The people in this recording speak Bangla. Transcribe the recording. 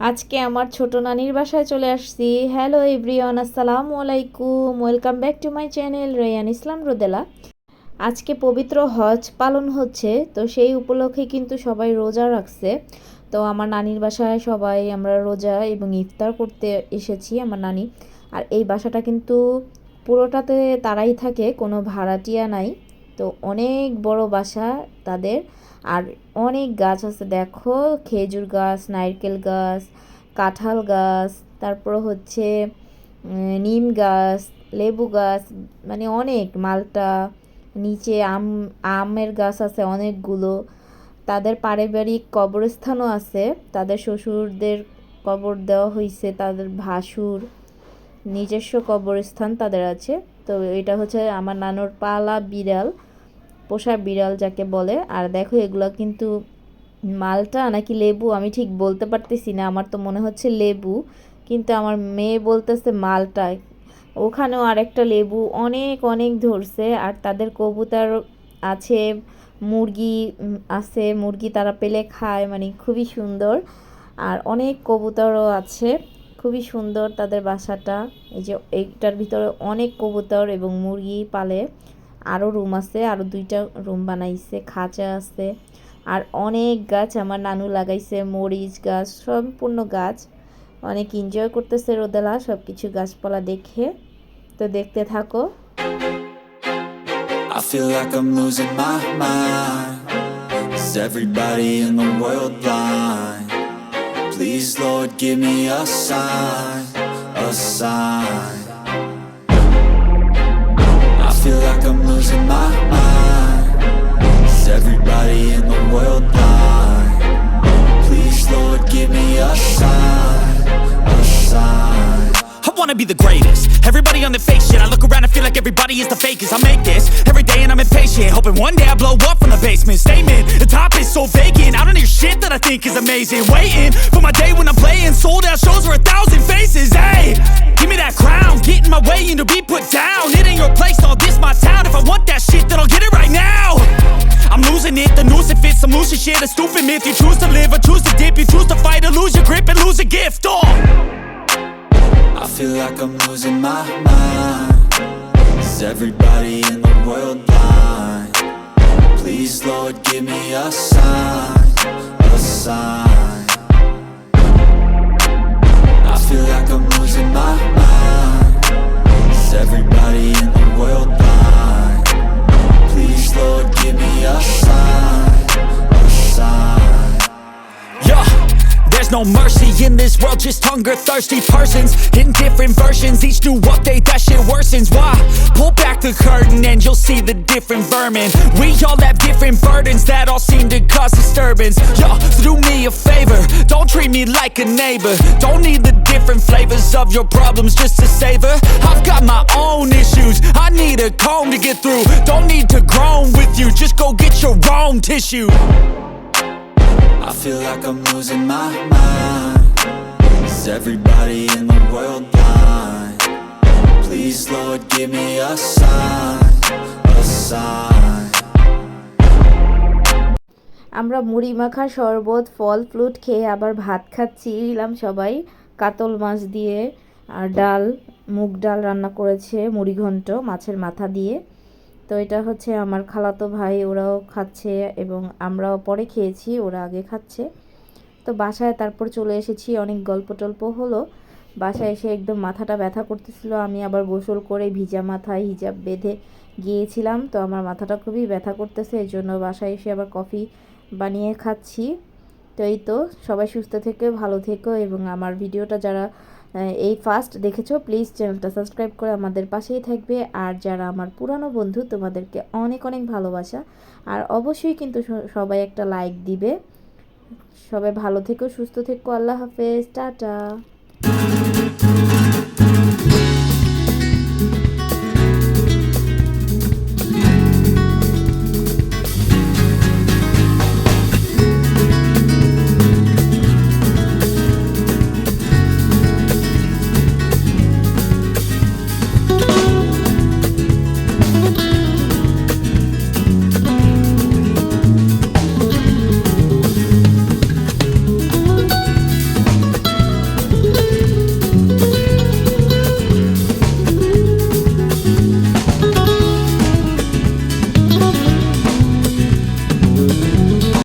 আজকে আমার ছোট নানির বাসায় চলে আসছি। হ্যালো এভরিওয়ান আসসালামু আলাইকুম। Welcome back to my channel Reyan Islam Rodela আজকে পবিত্র হজ পালন হচ্ছে, তো সেই উপলক্ষে কিন্তু সবাই রোজা রাখছে। তো আমার নানির বাসায় সবাই আমরা রোজা এবং ইফতার করতে এসেছি, আমার নানি। আর এই বাসাটা কিন্তু পুরোটাতে তারাই থাকে, কোনো ভাড়াটিয়া নাই। তো অনেক বড় বাসা তাদের। আর অনেক গাছ আছে, দেখো, খেজুর গাছ, নারকেল গাছ, কাঁঠাল গাছ, তারপর হচ্ছে নিম গাছ, লেবু গাছ মানে অনেক, মালটা, নিচে আম, আমের গাছ আছে অনেকগুলো। তাদের পারিবারিক কবরস্থানও আছে, তাদের শ্বশুরদের কবর দেওয়া হয়েছে তাদের ভাসুর, নিজস্ব কবরস্থান তাদের আছে। তো এটা হচ্ছে আমার নানুর পালা বিড়াল। পোষা বিড়াল যাকে বলে, আর দেখো এগুলো কিন্তু মালটা নাকি লেবু, আমি ঠিক বলতে পারতেছি না, আমার তো মনে হচ্ছে লেবু, কিন্তু আমার মেয়ে বলতেছে মালটা। ওখানেও আরেকটা লেবু অনেক অনেক ধরছে, আর তাদের কবুতর আছে, মুরগি আছে, মুরগি তারা পেলে খায় মানে খুবই সুন্দর। আর অনেক কবুতরও আছে, খুবই সুন্দর তাদের বাসাটা। এই যে এইটার ভিতরে অনেক কবুতর এবং মুরগি পালে। আরও রুম আছে আরও দুইটা রুম বানাইছে খাঁচা আছে। আর অনেক গাছ আমার নানু লাগাইছে মরিচ গাছ সম্পূর্ণ গাছ। অনেক এনজয় করতেছে রোদেলা সব কিছু গাছপালা দেখে। তো দেখতে থাকো? Please, Lord, give me a sign, a sign. Feel like I'm losing my mind. Is everybody in the world blind? Please, Lord, give me a sign, a sign. I wanna be the greatest. Everybody on the fake shit. I look around and feel like everybody is the fakest. I make this every day and I'm impatient. Hoping one day I blow up from the basement. Statement, the top is so vacant. I don't hear shit that I think is amazing. Waiting for my day when I'm playing sold out shows To be put down. It ain't your place, all this my town. If I want that shit, then I'll get it right now. I'm losing it, the noose it fits. I'm losing shit. A stupid myth. You choose to live or choose to dip. You choose to fight or lose your grip and lose a gift. Oh. I feel like I'm losing my mind. Is everybody in the world blind? Please, Lord, give me a sign, a sign. I feel like I'm losing my everybody in the world blind? Please, Lord, give me a sign, a sign. Yeah, there's no mercy in this world, just hunger thirsty persons in different versions. Each new update, that shit worsens. Why? Pull back the curtain and you'll see the different vermin. We all have different burdens that all seem to cause disturbance. So do me a favor, don't treat me like a neighbor. Don't need the different flavors of your problems just to savor. I've got my own issues, I need a comb to get through. Don't need to groan with you, just go get your own tissue. I feel like I'm losing my mind. Is everybody in the world blind? Please, Lord, give me a sign, a sign. আমরা মুড়ি মাখা শরবত ফল ফ্রুট খেয়ে আবার ভাত খাচ্ছি। এলাম সবাই কাতল মাছ দিয়ে আর ডাল মুগ ডাল রান্না করেছে মুড়ি ঘন্ট মাছের মাথা দিয়ে। তো এটা হচ্ছে আমার খালাতো ভাই ওরাও খাচ্ছে এবং আমরাও পরে খেয়েছি ওরা আগে খাচ্ছে। তো বাসায় তারপর চলে এসেছি অনেক গল্প টল্প হলো। বাসায় এসে একদম মাথাটা ব্যথা করতেছিল। আমি আবার গোসল করে ভিজা মাথায় হিজাব বেঁধে গিয়েছিলাম। তো আমার মাথাটা খুবই ব্যথা করতেছে এই জন্য বাসায় এসে আবার কফি বানিয়ে খাচ্ছি। তো এই তো, সবাই সুস্থ থেকে, ভালো থেকো এবং আমার ভিডিওটা যারা এই ফার্স্ট দেখেছ প্লিজ চ্যানেলটা সাবস্ক্রাইব করে আমাদের পাশেই থাকবে। আর যারা আমার পুরানো বন্ধু, তোমাদেরকে অনেক অনেক ভালোবাসা। আর অবশ্যই কিন্তু সবাই একটা লাইক দিবে। সবাই ভালো থেকো, সুস্থ থেকো, আল্লাহ হাফেজ, টাটা।